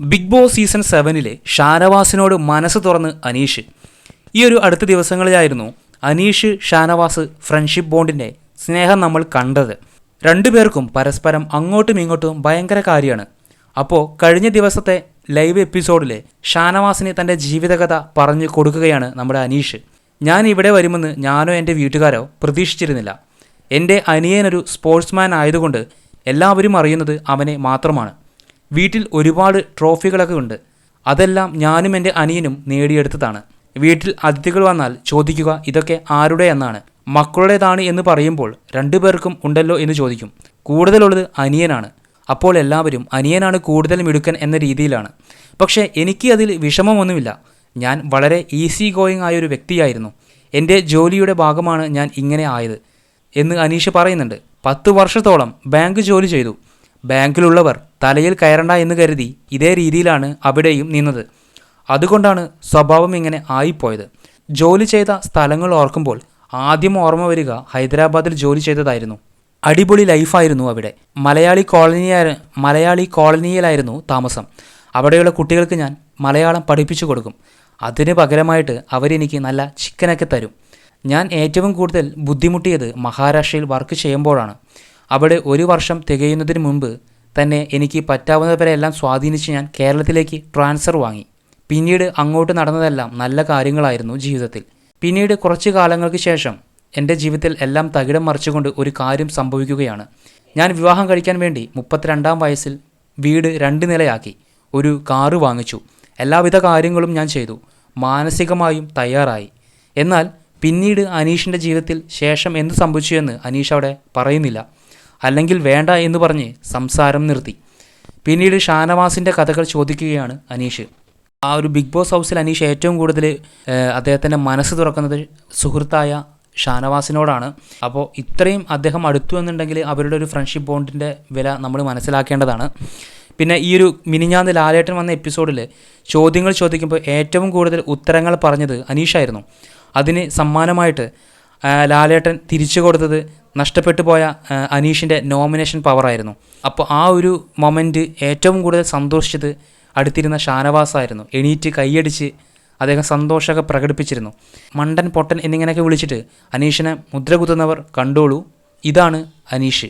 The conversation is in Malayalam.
ബിഗ് ബോസ് സീസൺ സെവനിലെ ഷാനവാസിനോട് മനസ്സ് തുറന്ന് അനീഷ്. ഈ ഒരു അടുത്ത ദിവസങ്ങളിലായിരുന്നു അനീഷ് ഷാനവാസ് ഫ്രണ്ട്ഷിപ്പ് ബോണ്ടിന്റെ സ്നേഹം നമ്മൾ കണ്ടത്. രണ്ടുപേർക്കും പരസ്പരം അങ്ങോട്ടും ഇങ്ങോട്ടും ഭയങ്കര കാര്യമാണ്. അപ്പോൾ കഴിഞ്ഞ ദിവസത്തെ ലൈവ് എപ്പിസോഡിൽ ഷാനവാസിന് തന്റെ ജീവിതകഥ പറഞ്ഞു കൊടുക്കുകയാണ് നമ്മുടെ അനീഷ്. ഞാൻ ഇവിടെ വരുമെന്ന് ഞാനോ എന്റെ വീട്ടുകാരോ പ്രതീക്ഷിച്ചിരുന്നില്ല. എന്റെ അനിയനൊരു സ്പോർട്സ്മാൻ ആയതുകൊണ്ട് എല്ലാവരും അറിയുന്നത് അവനെ മാത്രമാണ്. വീട്ടിൽ ഒരുപാട് ട്രോഫികളൊക്കെ ഉണ്ട്. അതെല്ലാം ഞാനും എന്റെ അനിയനും നേടിയെടുത്തതാണ്. വീട്ടിൽ അതിഥികൾ വന്നാൽ ചോദിക്കുക ഇതൊക്കെ ആരുടെ എന്നാണ്. മക്കളുടേതാണ് എന്ന് പറയുമ്പോൾ രണ്ടുപേർക്കും ഉണ്ടല്ലോ എന്ന് ചോദിക്കും. കൂടുതലുള്ളത് അനിയനാണ്. അപ്പോൾ എല്ലാവരും അനിയനാണ് കൂടുതൽ മിടുക്കൻ എന്ന രീതിയിലാണ്. പക്ഷേ എനിക്ക് അതിൽ വിഷമമൊന്നുമില്ല. ഞാൻ വളരെ ഈസി ഗോയിങ് ആയൊരു വ്യക്തിയായിരുന്നു. എന്റെ ജോലിയുടെ ഭാഗമാണ് ഞാൻ ഇങ്ങനെ ആയത് എന്ന് അനീഷ് പറയുന്നുണ്ട്. പത്ത് വർഷത്തോളം ബാങ്ക് ജോലി ചെയ്തു. ബാങ്കിലുള്ളവർ തലയിൽ കയറണ്ട എന്ന് കരുതി ഇതേ രീതിയിലാണ് അവിടെയും നിന്നത്. അതുകൊണ്ടാണ് സ്വഭാവം ഇങ്ങനെ ആയിപ്പോയത്. ജോലി ചെയ്ത സ്ഥലങ്ങൾ ഓർക്കുമ്പോൾ ആദ്യം ഓർമ്മ വരിക ഹൈദരാബാദിൽ ജോലി ചെയ്തതായിരുന്നു. അടിപൊളി ലൈഫായിരുന്നു അവിടെ. മലയാളി കോളനിയായ മലയാളി കോളനിയിലായിരുന്നു താമസം. അവിടെയുള്ള കുട്ടികൾക്ക് ഞാൻ മലയാളം പഠിപ്പിച്ചു കൊടുക്കും. അതിന് പകരമായിട്ട് അവരെനിക്ക് നല്ല ചിക്കനൊക്കെ തരും. ഞാൻ ഏറ്റവും കൂടുതൽ ബുദ്ധിമുട്ടിയത് മഹാരാഷ്ട്രയിൽ വർക്ക് ചെയ്യുമ്പോഴാണ്. അവിടെ ഒരു വർഷം തികയുന്നതിന് മുമ്പ് തന്നെ എനിക്ക് പറ്റാവുന്നവരെല്ലാം സ്വാധീനിച്ച് ഞാൻ കേരളത്തിലേക്ക് ട്രാൻസ്ഫർ വാങ്ങി. പിന്നീട് അങ്ങോട്ട് നടന്നതെല്ലാം നല്ല കാര്യങ്ങളായിരുന്നു ജീവിതത്തിൽ. പിന്നീട് കുറച്ച് കാലങ്ങൾക്ക് ശേഷം എന്റെ ജീവിതത്തിൽ എല്ലാം തകിടം മറിച്ചുകൊണ്ട് ഒരു കാര്യം സംഭവിക്കുകയാണ്. ഞാൻ വിവാഹം കഴിക്കാൻ വേണ്ടി മുപ്പത്തിരണ്ടാം വയസ്സിൽ വീട് രണ്ട് നിലയാക്കി. ഒരു കാറ് വാങ്ങിച്ചു. എല്ലാവിധ കാര്യങ്ങളും ഞാൻ ചെയ്തു. മാനസികമായും തയ്യാറായി. എന്നാൽ പിന്നീട് അനീഷിന്റെ ജീവിതത്തിൽ ശേഷം എന്ത് സംഭവിച്ചു എന്ന് അനീഷ് അവിടെ പറയുന്നില്ല. അല്ലെങ്കിൽ വേണ്ട എന്ന് പറഞ്ഞ് സംസാരം നിർത്തി. പിന്നീട് ഷാനവാസിന്റെ കഥകൾ ചോദിക്കുകയാണ് അനീഷ്. ആ ഒരു ബിഗ് ബോസ് ഹൗസിൽ അനീഷ് ഏറ്റവും കൂടുതൽ അദ്ദേഹത്തിന്റെ മനസ്സ് തുറക്കുന്നത് സുഹൃത്തായ ഷാനവാസിനോടാണ്. അപ്പോൾ ഇത്രയും അദ്ദേഹം അടുത്തു എന്നുണ്ടെങ്കിൽ അവരുടെ ഒരു ഫ്രണ്ട്ഷിപ്പ് ബോണ്ടിന്റെ വില നമ്മൾ മനസ്സിലാക്കേണ്ടതാണ്. പിന്നെ ഈ ഒരു മിനിഞ്ഞാന്ന് ലാലേട്ടൻ വന്ന എപ്പിസോഡിൽ ചോദ്യങ്ങൾ ചോദിക്കുമ്പോൾ ഏറ്റവും കൂടുതൽ ഉത്തരങ്ങൾ പറഞ്ഞത് അനീഷായിരുന്നു. അതിന് സമ്മാനമായിട്ട് ലാലേട്ടൻ തിരിച്ചു കൊടുത്തത് നഷ്ടപ്പെട്ടു പോയ അനീഷിന്റെ നോമിനേഷൻ പവറായിരുന്നു അപ്പോൾ ആ ഒരു മൊമെന്റ് ഏറ്റവും കൂടുതൽ സന്തോഷിച്ചത് അടുത്തിരുന്ന ഷാനവാസായിരുന്നു. എണീറ്റ് കൈയടിച്ച് അദ്ദേഹം സന്തോഷമൊക്കെ പ്രകടിപ്പിച്ചിരുന്നു. മണ്ടൻ പൊട്ടൻ എന്നിങ്ങനെയൊക്കെ വിളിച്ചിട്ട് അനീഷിനെ മുദ്ര കുത്തുന്നവർ കണ്ടോളൂ. ഇതാണ് അനീഷ്.